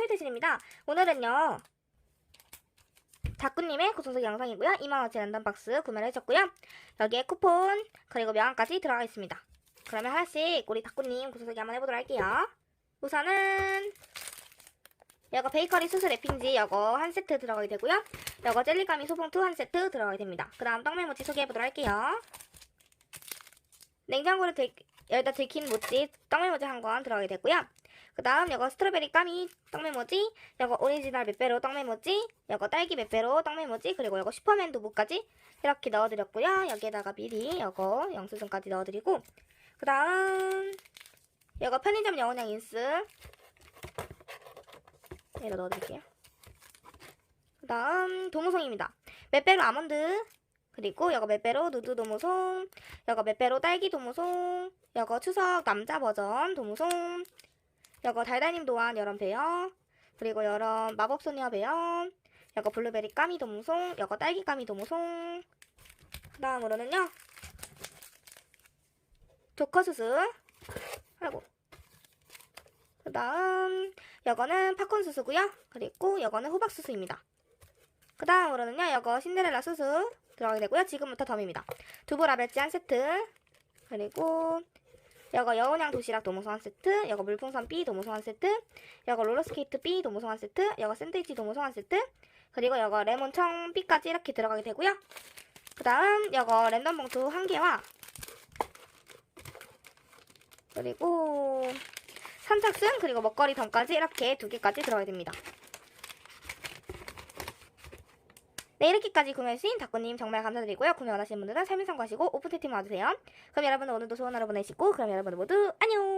토이트실입니다. 오늘은요. 다꾸님의 구성석 영상이고요. 2만원짜리 랜덤박스 구매를 해줬고요. 여기에 쿠폰 그리고 명함까지 들어가 있습니다. 그러면 하나씩 우리 다꾸님 구성석이 한번 해보도록 할게요. 우선은 이거 베이커리 수수 랩핑지 이거 한 세트 들어가게 되고요. 이거 젤리가미 소봉투 한 세트 들어가게 됩니다. 그 다음 떡메모지 소개해보도록 할게요. 냉장고를 들, 여기다 들킨 모찌 떡메모지 한권 들어가게 되고요. 그 다음 이거 스트로베리 까미 떡메모지 이거 오리지널 맵배로 떡메모지 이거 딸기 맵배로 떡메모지 그리고 이거 슈퍼맨 두부까지 이렇게 넣어드렸고요. 여기에다가 미리 이거 영수증까지 넣어드리고 그 다음 이거 편의점 영혼양 인스 얘로 넣어드릴게요. 그 다음 도무송입니다. 맵배로 아몬드 그리고 이거 맵배로 누드 도무송 이거 맵배로 딸기 도무송 이거 추석 남자 버전 도무송 이거 달달님 도안 여름 배요 그리고 여름 마법소녀 배요 이거 블루베리 까미 도무송. 이거 딸기 까미 도무송. 그 다음으로는요. 조커 수수. 아이고. 그 다음 이거는 팝콘 수수고요. 그리고 이거는 호박 수수입니다. 그 다음으로는요 이거 신데렐라 수수 들어가게 되고요. 지금부터 덤입니다. 두부 라벨지 한 세트. 그리고 이거 여운양 도시락 도무소 한 세트, 이거 물풍선 B 도무소 한 세트, 이거 롤러스케이트 B 도무소 한 세트, 이거 샌드위치 도무소 한 세트, 그리고 이거 레몬청 B까지 이렇게 들어가게 되고요. 그 다음 이거 랜덤 봉투 한 개와 그리고 선착순 그리고 먹거리 덤까지 이렇게 두 개까지 들어가야 됩니다. 네, 이렇게까지 구매해주신 닭구님 정말 감사드리고요. 구매 원하시는 분들은 설명 참고하시고 오픈 채팅 와주세요. 그럼 여러분 오늘도 좋은 하루 보내시고 그럼 여러분 모두 안녕!